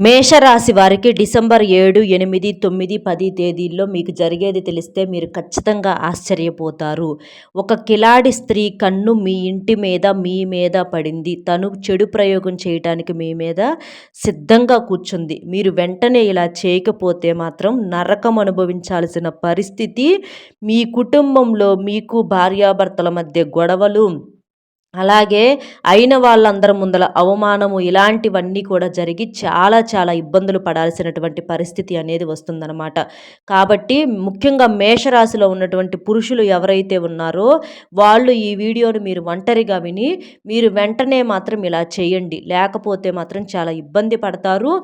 మేషరాశి వారికి డిసెంబర్ ఏడు ఎనిమిది తొమ్మిది పది తేదీల్లో మీకు జరిగేది తెలిస్తే మీరు ఖచ్చితంగా ఆశ్చర్యపోతారు. ఒక కిలాడి స్త్రీ కన్ను మీ ఇంటి మీద మీ మీద పడింది. తను చెడు ప్రయోగం చేయటానికి మీ మీద సిద్ధంగా కూర్చుంది. మీరు వెంటనే ఇలా చేయకపోతే మాత్రం నరకం అనుభవించాల్సిన పరిస్థితి మీ కుటుంబంలో మీకు భార్యాభర్తల మధ్య గొడవలు అలాగే అయిన వాళ్ళందరి ముందల అవమానము ఇలాంటివన్నీ కూడా జరిగి చాలా చాలా ఇబ్బందులు పడాల్సినటువంటి పరిస్థితి అనేది వస్తుందన్నమాట. కాబట్టి ముఖ్యంగా మేషరాశిలో ఉన్నటువంటి పురుషులు ఎవరైతే ఉన్నారో వాళ్ళు ఈ వీడియోను మీరు ఒంటరిగా విని మీరు వెంటనే మాత్రం ఇలా చేయండి. లేకపోతే మాత్రం చాలా ఇబ్బంది పడతారు.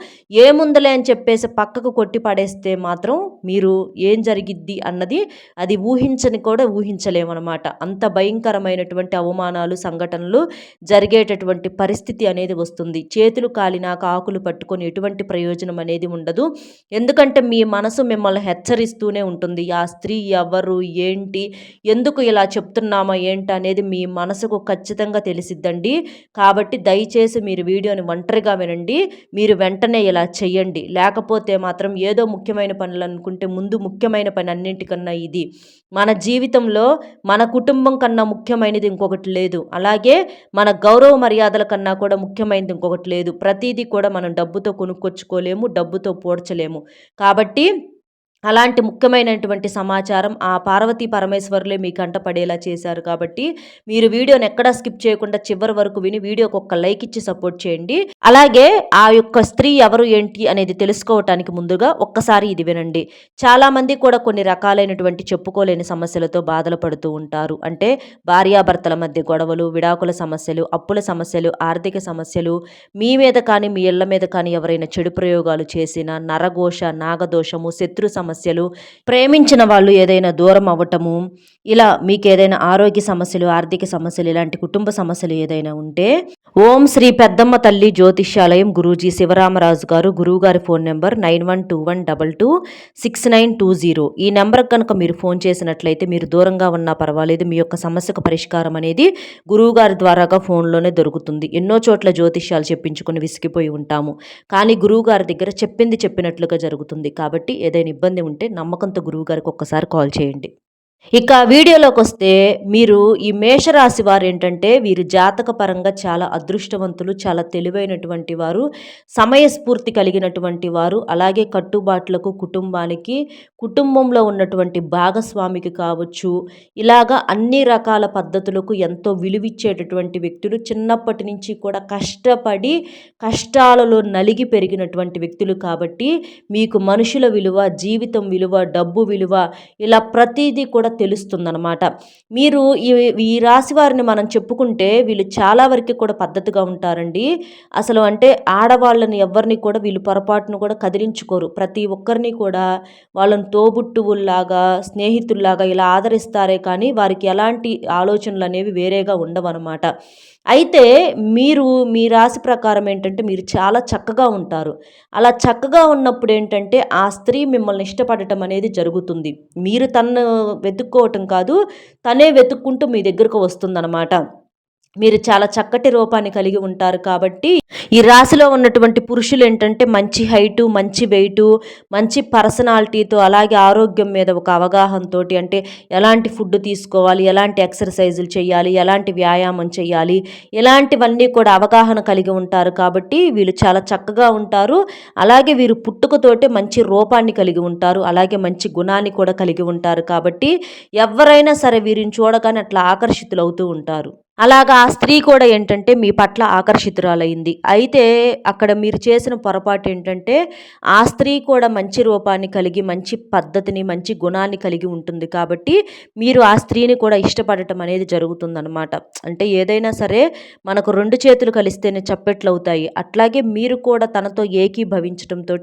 ఏముందలే అని చెప్పేసి పక్కకు కొట్టి పడేస్తే మాత్రం మీరు ఏం జరిగిద్ది అన్నది అది ఊహించని కూడా ఊహించలేమన్నమాట. అంత భయంకరమైనటువంటి అవమానాలు సంఘటనలు జరిగేటటువంటి పరిస్థితి అనేది వస్తుంది. చేతులు కాలినాక ఆకులు పట్టుకొని ఎటువంటి ప్రయోజనం అనేది ఉండదు. ఎందుకంటే మీ మనసు మిమ్మల్ని హెచ్చరిస్తూనే ఉంటుంది. ఆ స్త్రీ ఎవరు? ఏంటి? ఎందుకు ఇలా చెప్తున్నామా? ఏంటి? అనేది మీ మనసుకు ఖచ్చితంగా తెలిసిద్దండి. కాబట్టి దయచేసి మీరు వీడియోని ఒంటరిగా వినండి. మీరు వెంటనే ఇలా చెయ్యండి. లేకపోతే మాత్రం ఏదో ముఖ్యమైన పనులు అనుకుంటే ముందు ముఖ్యమైన పని అన్నింటికన్నా ఇది. మన జీవితంలో మన కుటుంబం కన్నా ముఖ్యమైనది ఇంకొకటి లేదు. అలా అలాగే మన గౌరవ మర్యాదల కన్నా కూడా ముఖ్యమైనది ఇంకొకటి లేదు. ప్రతిదీ కూడా మనం డబ్బుతో కొనుక్కొచ్చుకోలేము డబ్బుతో పోడ్చలేము. కాబట్టి అలాంటి ముఖ్యమైనటువంటి సమాచారం ఆ పార్వతీ పరమేశ్వరులే మీ కంట పడేలా చేశారు కాబట్టి మీరు వీడియోని ఎక్కడా స్కిప్ చేయకుండా చివరి వరకు విని వీడియోకి ఒక్క లైక్ ఇచ్చి సపోర్ట్ చేయండి. అలాగే ఆ యొక్క స్త్రీ ఎవరు ఏంటి అనేది తెలుసుకోవటానికి ముందుగా ఒక్కసారి ఇది వినండి. చాలామంది కూడా కొన్ని రకాలైనటువంటి చెప్పుకోలేని సమస్యలతో బాధలు పడుతూ ఉంటారు. అంటే భార్యాభర్తల మధ్య గొడవలు విడాకుల సమస్యలు అప్పుల సమస్యలు ఆర్థిక సమస్యలు మీ మీద కానీ మీ ఇళ్ళ మీద కానీ ఎవరైనా చెడు ప్రయోగాలు చేసిన నరఘోష నాగదోషము శత్రు సమస్య సమస్యలు ప్రేమించిన వాళ్ళు ఏదైనా దూరం అవ్వటము ఇలా మీకు ఏదైనా ఆరోగ్య సమస్యలు ఆర్థిక సమస్యలు ఇలాంటి కుటుంబ సమస్యలు ఏదైనా ఉంటే ఓం శ్రీ పెద్దమ్మ తల్లి జ్యోతిష్యాలయం గురూజీ శివరామరాజు గారు గురువుగారి phone number nine one two one double two six nine two zero. ఈ నెంబర్ కనుక మీరు ఫోన్ చేసినట్లయితే మీరు దూరంగా ఉన్నా పర్వాలేదు మీ యొక్క సమస్యకు పరిష్కారం అనేది గురువుగారి ద్వారాగా ఫోన్లోనే దొరుకుతుంది. ఎన్నో చోట్ల జ్యోతిష్యాలు చెప్పించుకుని విసిగిపోయి ఉంటాము. కానీ గురువుగారి దగ్గర చెప్పింది చెప్పినట్లుగా జరుగుతుంది. కాబట్టి ఏదైనా ఇబ్బంది ఉంటే నమ్మకంతో గురువు గారికి ఒక్కసారి కాల్ చేయండి. ఇక వీడియోలోకి వస్తే మీరు ఈ మేషరాశి వారు ఏంటంటే వీరు జాతక పరంగా చాలా అదృష్టవంతులు చాలా తెలివైనటువంటి వారు సమయస్ఫూర్తి కలిగినటువంటి వారు అలాగే కట్టుబాట్లకు కుటుంబానికి కుటుంబంలో ఉన్నటువంటి భాగస్వామికి కావచ్చు ఇలాగా అన్ని రకాల పద్ధతులకు ఎంతో విలువిచ్చేటటువంటి వ్యక్తులు చిన్నప్పటి నుంచి కూడా కష్టపడి కష్టాలలో నలిగి పెరిగినటువంటి వ్యక్తులు కాబట్టి మీకు మనుషుల విలువ జీవితం విలువ డబ్బు విలువ ఇలా ప్రతిదీ కూడా తెలుస్తుందన్నమాట. మీరు ఈ ఈ రాశి వారిని మనం చెప్పుకుంటే వీళ్ళు చాలా వరకు కూడా పద్ధతిగా ఉంటారండి. అసలు అంటే ఆడవాళ్ళని ఎవరిని కూడా వీళ్ళు పొరపాటును కూడా కదిలించుకోరు. ప్రతి ఒక్కరిని కూడా వాళ్ళని తోబుట్టువుల్లాగా స్నేహితుల్లాగా ఇలా ఆదరిస్తారే కానీ వారికి ఎలాంటి ఆలోచనలు అనేవి వేరేగా ఉండవన్నమాట. అయితే మీరు మీ రాశి ప్రకారం ఏంటంటే మీరు చాలా చక్కగా ఉంటారు. అలా చక్కగా ఉన్నప్పుడు ఏంటంటే ఆ స్త్రీ మిమ్మల్ని ఇష్టపడటం అనేది జరుగుతుంది. మీరు తను వెతుక్కోవటం కాదు తనే వెతుక్కుంటూ మీ దగ్గరకు వస్తుందన్నమాట. మీరు చాలా చక్కటి రూపాన్ని కలిగి ఉంటారు కాబట్టి ఈ రాశిలో ఉన్నటువంటి పురుషులు ఏంటంటే మంచి హైటు మంచి వెయిటు మంచి పర్సనాలిటీతో అలాగే ఆరోగ్యం మీద ఒక అవగాహనతో అంటే ఎలాంటి ఫుడ్ తీసుకోవాలి ఎలాంటి ఎక్సర్సైజులు చేయాలి ఎలాంటి వ్యాయామం చేయాలి ఇలాంటివన్నీ కూడా అవగాహన కలిగి ఉంటారు కాబట్టి వీళ్ళు చాలా చక్కగా ఉంటారు. అలాగే వీరు పుట్టుకతోటే మంచి రూపాన్ని కలిగి ఉంటారు అలాగే మంచి గుణాన్ని కూడా కలిగి ఉంటారు కాబట్టి ఎవరైనా సరే వీరిని చూడగానే అట్లా ఆకర్షితులు అవుతూ ఉంటారు. అలాగా ఆ స్త్రీ కూడా ఏంటంటే మీ పట్ల ఆకర్షితురాలైంది. అయితే అక్కడ మీరు చేసిన పొరపాటు ఏంటంటే ఆ స్త్రీ కూడా మంచి రూపాన్ని కలిగి మంచి పద్ధతిని మంచి గుణాన్ని కలిగి ఉంటుంది కాబట్టి మీరు ఆ స్త్రీని కూడా ఇష్టపడటం అనేది జరుగుతుందనమాట అంటే ఏదైనా సరే మనకు రెండు చేతులు కలిస్తేనే చప్పెట్లు అవుతాయి అట్లాగే మీరు కూడా తనతో ఏకీభవించడంతో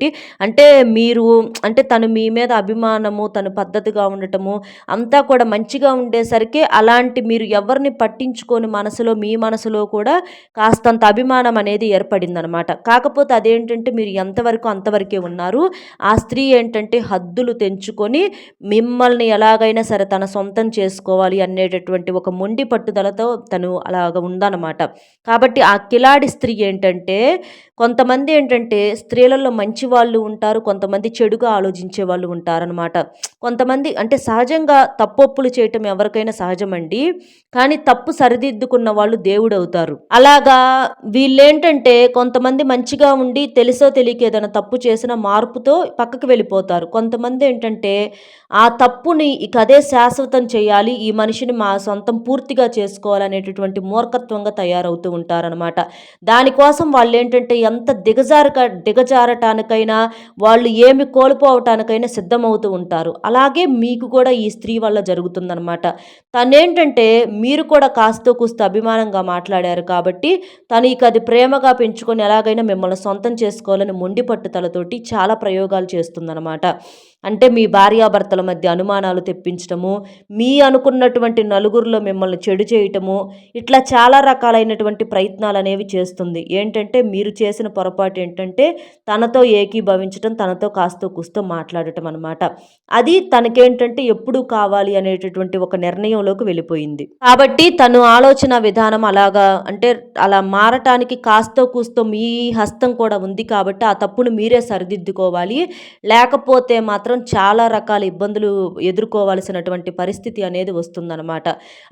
అంటే మీరు అంటే తను మీ మీద అభిమానము తను పద్ధతిగా ఉండటము అంతా కూడా మంచిగా ఉండేసరికి అలాంటి మీరు ఎవరిని పట్టించుకొని తెలుసుకొని మనసులో మీ మనసులో కూడా కాస్తంత అభిమానం అనేది ఏర్పడిందనమాట. కాకపోతే అదేంటంటే మీరు ఎంతవరకు అంతవరకే ఉన్నారు. ఆ స్త్రీ ఏంటంటే హద్దులు తెంచుకొని మిమ్మల్ని ఎలాగైనా సరే తన సొంతం చేసుకోవాలి అనేటటువంటి ఒక మొండి పట్టుదలతో తను అలాగ ఉందన్నమాట కాబట్టి ఆ కిలాడి స్త్రీ ఏంటంటే కొంతమంది ఏంటంటే స్త్రీలలో మంచి వాళ్ళు ఉంటారు కొంతమంది చెడుగా ఆలోచించే వాళ్ళు ఉంటారనమాట. కొంతమంది అంటే సహజంగా తప్పొప్పులు చేయటం ఎవరికైనా సహజమండి. కానీ తప్పు సరిది సరిదిద్దుకున్న వాళ్ళు దేవుడవుతారు. అలాగా వీళ్ళేంటంటే కొంతమంది మంచిగా ఉండి తెలుసో తెలియక ఏదైనా తప్పు చేసిన మార్పుతో పక్కకు వెళ్ళిపోతారు. కొంతమంది ఏంటంటే ఆ తప్పుని ఇక అదే శాశ్వతం చేయాలి ఈ మనిషిని మా సొంతం పూర్తిగా చేసుకోవాలనేటటువంటి మూర్ఖత్వంగా తయారవుతూ ఉంటారనమాట దానికోసం వాళ్ళు ఏంటంటే ఎంత దిగజారక దిగజారటానికైనా వాళ్ళు ఏమి కోల్పోవటానికైనా సిద్ధమవుతూ ఉంటారు. అలాగే మీకు కూడా ఈ స్త్రీ వల్ల జరుగుతుందనమాట తనేంటంటే మీరు కూడా కాస్తో కూస్త అభిమానంగా మాట్లాడారు కాబట్టి తను ఇక అది ప్రేమగా పెంచుకొని ఎలాగైనా మిమ్మల్ని సొంతం చేసుకోవాలని మొండి పట్టుదలతోటి చాలా ప్రయోగాలు చేస్తుందన్నమాట. అంటే మీ భార్యాభర్తల మధ్య అనుమానాలు తెప్పించటము మీ అనుకున్నటువంటి నలుగురిలో మిమ్మల్ని చెడు చేయటము ఇట్లా చాలా రకాలైనటువంటి ప్రయత్నాలు అనేవి చేస్తుంది. ఏంటంటే మీరు చేసిన పొరపాటు ఏంటంటే తనతో ఏకీభవించటం తనతో కాస్తో కూస్తో మాట్లాడటం అనమాట అది తనకేంటంటే ఎప్పుడు కావాలి అనేటటువంటి ఒక నిర్ణయంలోకి వెళ్ళిపోయింది. కాబట్టి తను ఆలోచన విధానం అలాగా అంటే అలా మారటానికి కాస్తో కూస్తో మీ హస్తం కూడా ఉంది కాబట్టి ఆ తప్పును మీరే సరిదిద్దుకోవాలి. లేకపోతే మాత్రం మాత్రం చాలా రకాల ఇబ్బందులు ఎదుర్కోవాల్సినటువంటి పరిస్థితి అనేది వస్తుందన్నమాట.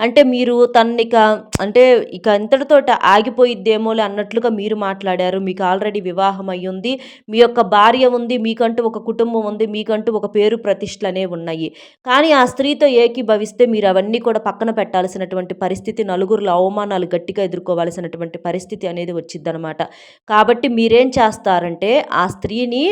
అంటే మీరు తన్నిక అంటే ఇక ఇంతటితో ఆగిపోయిద్దేమోలే అన్నట్లుగా మీరు మాట్లాడారు. మీకు ఆల్రెడీ వివాహం అయ్యింది. మీ యొక్క భార్య ఉంది మీకంటూ ఒక కుటుంబం ఉంది మీకంటూ ఒక పేరు ప్రతిష్టలు అనేవి ఉన్నాయి. కానీ ఆ స్త్రీతో ఏకీభవిస్తే మీరు అవన్నీ కూడా పక్కన పెట్టాల్సినటువంటి పరిస్థితి నలుగురులో అవమానాలు గట్టిగా ఎదుర్కోవాల్సినటువంటి పరిస్థితి అనేది వచ్చిందనమాట కాబట్టి మీరేం చేస్తారంటే ఆ స్త్రీని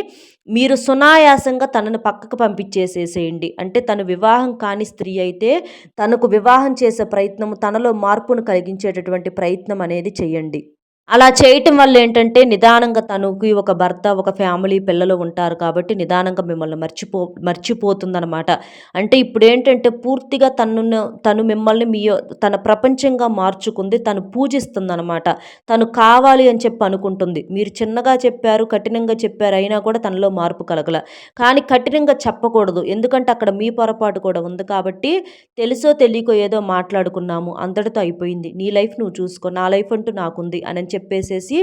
మీరు సునాయాసంగా తనను పక్కకు పంపించేసేసేయండి. అంటే తను వివాహం కాని స్త్రీ అయితే తనకు వివాహం చేసే ప్రయత్నము తనలో మార్పును కలిగించేటటువంటి ప్రయత్నం అనేది చేయండి. అలా చేయటం వల్ల ఏంటంటే నిదానంగా తనకి ఒక భర్త ఒక ఫ్యామిలీ పిల్లలు ఉంటారు కాబట్టి నిదానంగా మిమ్మల్ని మర్చిపో మర్చిపోతుందనమాట అంటే ఇప్పుడు ఏంటంటే పూర్తిగా తను తను మిమ్మల్ని మీ తన ప్రపంచంగా మార్చుకుంది తను పూజిస్తుందనమాట తను కావాలి అని చెప్పి అనుకుంటుంది. మీరు చిన్నగా చెప్పారు కఠినంగా చెప్పారు అయినా కూడా తనలో మార్పు కలగల. కానీ కఠినంగా చెప్పకూడదు. ఎందుకంటే అక్కడ మీ పొరపాటు కూడా ఉంది కాబట్టి తెలుసో తెలియకో ఏదో మాట్లాడుకున్నాము. అంతటితో అయిపోయింది. నీ లైఫ్ నువ్వు చూసుకో. నా లైఫ్ అంటూ నాకుంది అని చెప్పేసేసి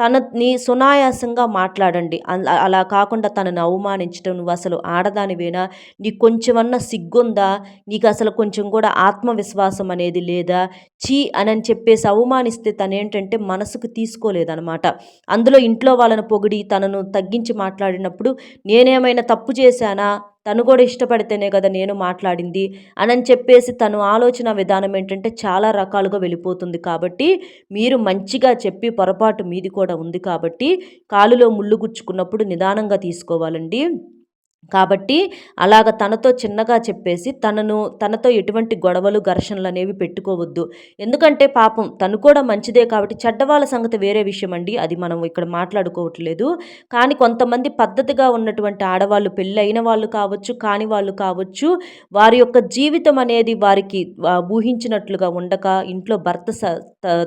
తనని సునాయాసంగా మాట్లాడండి. అలా కాకుండా తనను అవమానించడం నువ్వు అసలు ఆడదానివేనా నీకు కొంచెమన్నా సిగ్గుందా? నీకు అసలు కొంచెం కూడా ఆత్మవిశ్వాసం అనేది లేదా? చీ అని చెప్పేసి అవమానిస్తే తనేంటంటే మనసుకు తీసుకోలేదనమాట. అందులో ఇంట్లో వాళ్ళని పొగిడి తనను తగ్గించి మాట్లాడినప్పుడు నేనేమైనా తప్పు చేశానా? తను కూడా ఇష్టపడితేనే కదా నేను మాట్లాడింది అని చెప్పేసి తను ఆలోచన విధానం ఏంటంటే చాలా రకాలుగా వెళ్ళిపోతుంది కాబట్టి మీరు మంచిగా చెప్పి పొరపాటు మీది కూడా ఉంది కాబట్టి కాలులో ముళ్ళు గుచ్చుకున్నప్పుడు నిదానంగా తీసుకోవాలండి. కాబట్టి అలాగ తనతో చిన్నగా చెప్పేసి తనను తనతో ఎటువంటి గొడవలు ఘర్షణలు అనేవి పెట్టుకోవద్దు. ఎందుకంటే పాపం తను కూడా మంచిదే కాబట్టి చెడ్డవాళ్ళ సంగతి వేరే విషయం అండి అది మనం ఇక్కడ మాట్లాడుకోవట్లేదు. కానీ కొంతమంది పద్ధతిగా ఉన్నటువంటి ఆడవాళ్ళు పెళ్ళి అయిన వాళ్ళు కావచ్చు కాని వాళ్ళు కావచ్చు వారి యొక్క జీవితం అనేది వారికి ఊహించినట్లుగా ఉండక ఇంట్లో భర్త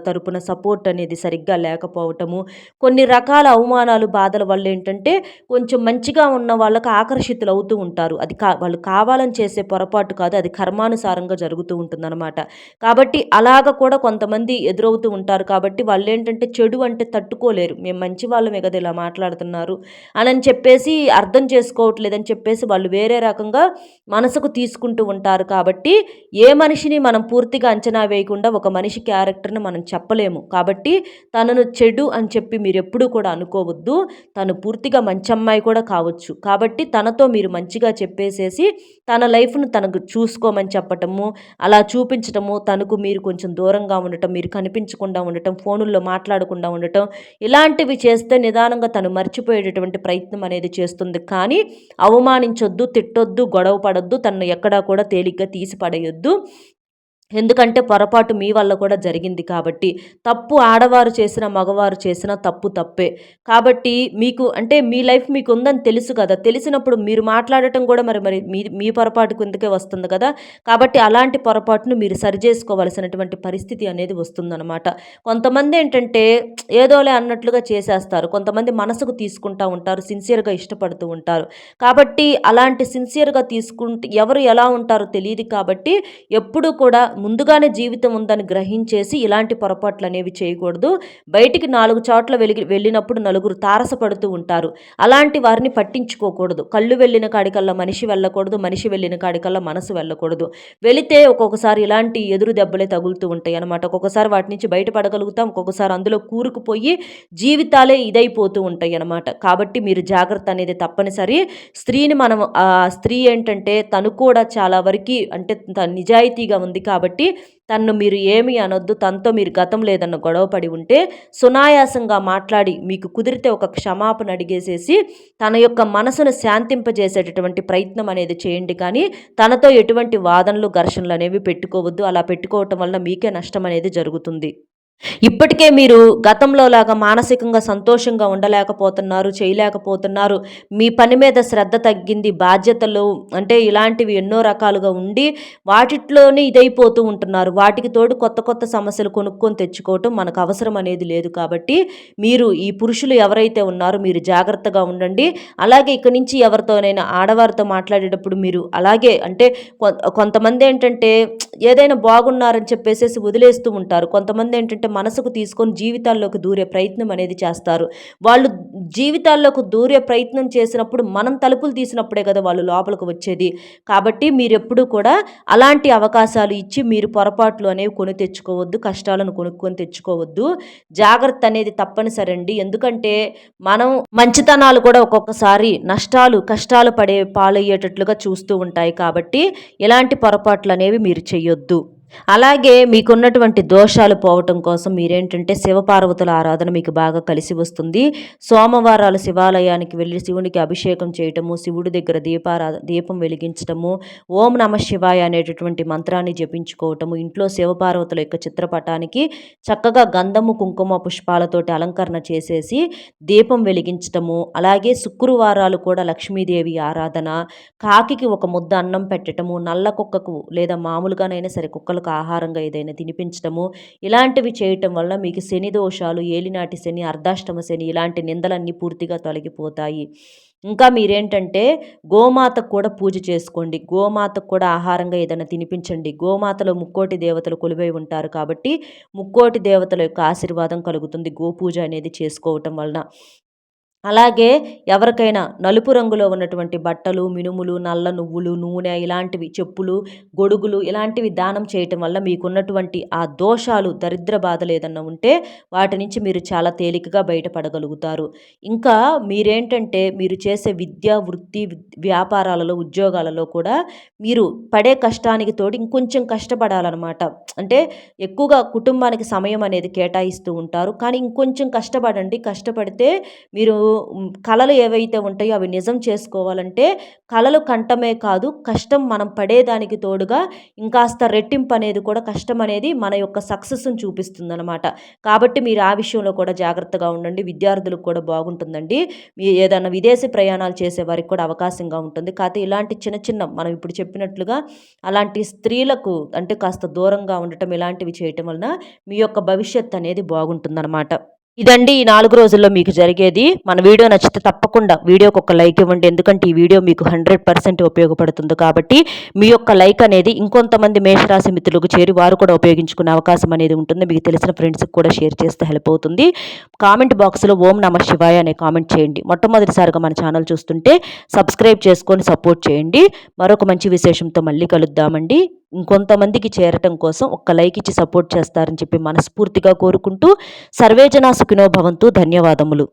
తరపున సపోర్ట్ అనేది సరిగ్గా లేకపోవటము కొన్ని రకాల అవమానాలు బాధల వల్ల ఏంటంటే కొంచెం మంచిగా ఉన్న వాళ్ళకి ఆకర్షణ ఆకర్షితులు అవుతూ ఉంటారు. అది కా వాళ్ళు కావాలని చేసే పొరపాటు కాదు అది కర్మానుసారంగా జరుగుతూ ఉంటుందన్నమాట. కాబట్టి అలాగ కూడా కొంతమంది ఎదురవుతూ ఉంటారు. కాబట్టి వాళ్ళు ఏంటంటే చెడు అంటే తట్టుకోలేరు. మేము మంచి వాళ్ళమే కదా ఇలా మాట్లాడుతున్నారు అని చెప్పేసి అర్థం చేసుకోవట్లేదని చెప్పేసి వాళ్ళు వేరే రకంగా మనసుకు తీసుకుంటూ ఉంటారు. కాబట్టి ఏ మనిషిని మనం పూర్తిగా అంచనా వేయకుండా ఒక మనిషి క్యారెక్టర్ని మనం చెప్పలేము. కాబట్టి తనను చెడు అని చెప్పి మీరు ఎప్పుడూ కూడా అనుకోవద్దు. తను పూర్తిగా మంచి అమ్మాయి కూడా కావచ్చు. కాబట్టి తన తనతో మీరు మంచిగా చెప్పేసేసి తన లైఫ్ను తనకు చూసుకోమని చెప్పటము అలా చూపించటము తనకు మీరు కొంచెం దూరంగా ఉండటం మీరు కనిపించకుండా ఉండటం ఫోనుల్లో మాట్లాడకుండా ఉండటం ఇలాంటివి చేస్తే నిదానంగా తను మర్చిపోయేటటువంటి ప్రయత్నం అనేది చేస్తుంది. కానీ అవమానించొద్దు తిట్టొద్దు గొడవ పడొద్దు తను ఎక్కడా కూడా తేలిగ్గా తీసి పడేయొద్దు ఎందుకంటే పొరపాటు మీ వల్ల కూడా జరిగింది కాబట్టి తప్పు ఆడవారు చేసిన మగవారు చేసిన తప్పు తప్పే. కాబట్టి మీకు అంటే మీ లైఫ్ మీకు ఉందని తెలుసు కదా. తెలిసినప్పుడు మీరు మాట్లాడటం కూడా మరి మరి మీ మీ పొరపాటు కిందకే వస్తుంది కదా? కాబట్టి అలాంటి పొరపాటును మీరు సరిచేసుకోవాల్సినటువంటి పరిస్థితి అనేది వస్తుందన్నమాట. కొంతమంది ఏంటంటే ఏదోలే అన్నట్లుగా చేసేస్తారు. కొంతమంది మనసుకు తీసుకుంటూ ఉంటారు సిన్సియర్గా ఇష్టపడుతూ ఉంటారు. కాబట్టి అలాంటి సిన్సియర్గా తీసుకుంటే ఎవరు ఎలా ఉంటారో తెలియదు కాబట్టి ఎప్పుడు కూడా ముందుగానే జీవితం ఉందని గ్రహించేసి ఇలాంటి పొరపాట్లు అనేవి చేయకూడదు. బయటికి నాలుగు చోట్ల వెలిగి వెళ్ళినప్పుడు నలుగురు తారసపడుతూ ఉంటారు. అలాంటి వారిని పట్టించుకోకూడదు. కళ్ళు వెళ్ళిన కాడికల్లా మనిషి వెళ్ళకూడదు మనిషి వెళ్ళిన కాడికల్లా మనసు వెళ్ళకూడదు. వెళితే ఒక్కొక్కసారి ఇలాంటి ఎదురు దెబ్బలే తగులుతూ ఉంటాయి అనమాట ఒక్కొక్కసారి వాటి నుంచి బయటపడగలుగుతాం ఒక్కొక్కసారి అందులో కూరుకుపోయి జీవితాలే ఇదైపోతూ ఉంటాయి అనమాట కాబట్టి మీరు జాగ్రత్త అనేది తప్పనిసరి. స్త్రీని మనం స్త్రీ ఏంటంటే తను కూడా చాలా వరకు అంటే నిజాయితీగా ఉంది కాబట్టి కాబట్టి తన్ను మీరు ఏమి అనొద్దు తనతో మీరు గతం లేదన్న గొడవపడి ఉంటే సునాయాసంగా మాట్లాడి మీకు కుదిరితే ఒక క్షమాపణ అడిగేసేసి తన యొక్క మనసును శాంతింపజేసేటటువంటి ప్రయత్నం అనేది చేయండి. కానీ తనతో ఎటువంటి వాదనలు ఘర్షణలు అనేవి పెట్టుకోవద్దు. అలా పెట్టుకోవటం వల్ల మీకే నష్టం అనేది జరుగుతుంది. ఇప్పటికే మీరు గతంలో లాగా మానసికంగా సంతోషంగా ఉండలేకపోతున్నారు చేయలేకపోతున్నారు. మీ పని మీద శ్రద్ధ తగ్గింది బాధ్యతలు అంటే ఇలాంటివి ఎన్నో రకాలుగా ఉండి వాటిట్లోనే ఇదైపోతూ ఉంటున్నారు. వాటికి తోడు కొత్త కొత్త సమస్యలు కొనుక్కొని తెచ్చుకోవటం మనకు అవసరం అనేది లేదు కాబట్టి మీరు ఈ పురుషులు ఎవరైతే ఉన్నారో మీరు జాగ్రత్తగా ఉండండి. అలాగే ఇక్కడి నుంచి ఎవరితోనైనా ఆడవారితో మాట్లాడేటప్పుడు మీరు అలాగే అంటే కొంతమంది ఏంటంటే ఏదైనా బాగున్నారని చెప్పేసేసి వదిలేస్తూ ఉంటారు. కొంతమంది ఏంటంటే మనసుకు తీసుకొని జీవితాల్లోకి దూరే ప్రయత్నం అనేది చేస్తారు. వాళ్ళు జీవితాల్లోకి దూరే ప్రయత్నం చేసినప్పుడు మనం తలుపులు తీసినప్పుడే కదా వాళ్ళు లోపలికి వచ్చేది. కాబట్టి మీరు ఎప్పుడూ కూడా అలాంటి అవకాశాలు ఇచ్చి మీరు పొరపాట్లు అనేవి కొని తెచ్చుకోవద్దు కష్టాలను కొనుక్కొని తెచ్చుకోవద్దు. జాగ్రత్త అనేది తప్పనిసరి అండి ఎందుకంటే మనం మంచితనాలు కూడా ఒక్కొక్కసారి నష్టాలు కష్టాలు పడే పాలయ్యేటట్లుగా చూస్తూ ఉంటాయి కాబట్టి ఎలాంటి పొరపాట్లు అనేవి మీరు చేయొద్దు అలాగే మీకున్నటువంటి దోషాలు పోవటం కోసం మీరేంటంటే శివపార్వతుల ఆరాధన మీకు బాగా కలిసి వస్తుంది. సోమవారాలు శివాలయానికి వెళ్ళి శివునికి అభిషేకం చేయటము శివుడి దగ్గర దీపారా దీపం వెలిగించటము ఓం నమ శివాయ అనేటటువంటి మంత్రాన్ని జపించుకోవటము ఇంట్లో శివపార్వతుల యొక్క చిత్రపటానికి చక్కగా గంధము కుంకుమ పుష్పాలతోటి అలంకరణ చేసేసి దీపం వెలిగించటము అలాగే శుక్రవారాలు కూడా లక్ష్మీదేవి ఆరాధన కాకికి ఒక ముద్ద అన్నం పెట్టటము నల్ల కుక్కకు లేదా మామూలుగానైనా సరే కుక్కలు పశువులకు ఆహారంగా ఏదైనా తినిపించడము ఇలాంటివి చేయటం వల్ల మీకు శని దోషాలు ఏలినాటి శని అర్ధాష్టమ శని ఇలాంటి నిందలన్నీ పూర్తిగా తొలగిపోతాయి. ఇంకా మీరేంటంటే గోమాతకు కూడా పూజ చేసుకోండి. గోమాతకు కూడా ఆహారంగా ఏదైనా తినిపించండి. గోమాతలో ముక్కోటి దేవతలు కొలువై ఉంటారు కాబట్టి ముక్కోటి దేవతల యొక్క ఆశీర్వాదం కలుగుతుంది గోపూజ అనేది చేసుకోవటం వలన. అలాగే ఎవరికైనా నలుపు రంగులో ఉన్నటువంటి బట్టలు మినుములు నల్ల నువ్వులు నూనె ఇలాంటివి చెప్పులు గొడుగులు ఇలాంటివి దానం చేయటం వల్ల మీకున్నటువంటి ఆ దోషాలు దరిద్ర బాధలు ఏదన్నా ఉంటే వాటి నుంచి మీరు చాలా తేలికగా బయటపడగలుగుతారు. ఇంకా మీరేంటంటే మీరు చేసే విద్య వృత్తి వ్యాపారాలలో ఉద్యోగాలలో కూడా మీరు పడే కష్టానికి తోడు ఇంకొంచెం కష్టపడాలన్నమాట. అంటే ఎక్కువగా కుటుంబానికి సమయం అనేది కేటాయిస్తూ ఉంటారు. కానీ ఇంకొంచెం కష్టపడండి కష్టపడితే మీరు కళలు ఏవైతే ఉంటాయో అవి నిజం చేసుకోవాలంటే కళలు కంటమే కాదు కష్టం మనం పడేదానికి తోడుగా ఇంకాస్త రెట్టింపు అనేది కూడా కష్టం అనేది మన యొక్క సక్సెస్ని చూపిస్తుందన్నమాట. కాబట్టి మీరు ఆ విషయంలో కూడా జాగ్రత్తగా ఉండండి విద్యార్థులకు కూడా బాగుంటుందండి. మీ ఏదైనా విదేశీ ప్రయాణాలు చేసే వారికి కూడా అవకాశంగా ఉంటుంది. కాకపోతే ఇలాంటి చిన్న చిన్న మనం ఇప్పుడు చెప్పినట్లుగా అలాంటి స్త్రీలకు అంటే కాస్త దూరంగా ఉండటం ఇలాంటివి చేయటం వలన మీ యొక్క భవిష్యత్ అనేది బాగుంటుందన్నమాట. ఇదండి ఈ నాలుగు రోజుల్లో మీకు జరిగేది. మన వీడియో నచ్చితే తప్పకుండా వీడియోకి ఒక లైక్ ఇవ్వండి. ఎందుకంటే ఈ వీడియో మీకు హండ్రెడ్ పర్సెంట్ ఉపయోగపడుతుంది కాబట్టి మీ యొక్క లైక్ అనేది ఇంకొంతమంది మేషరాశి మిత్రులకు చేరి వారు కూడా ఉపయోగించుకునే అవకాశం అనేది ఉంటుంది. మీకు తెలిసిన ఫ్రెండ్స్కి కూడా షేర్ చేస్తే హెల్ప్ అవుతుంది. కామెంట్ బాక్స్లో ఓం నమ శివాయ అనే కామెంట్ చేయండి. మొట్టమొదటిసారిగా మన ఛానల్ చూస్తుంటే సబ్స్క్రైబ్ చేసుకొని సపోర్ట్ చేయండి. మరొక మంచి విశేషంతో మళ్ళీ కలుద్దామండి. ఇంకొంతమందికి చేరటం కోసం ఒక్క లైక్ ఇచ్చి సపోర్ట్ చేస్తారని చెప్పి మనస్ఫూర్తిగా కోరుకుంటూ సర్వేజనా సుఖినో భవంతు. ధన్యవాదములు.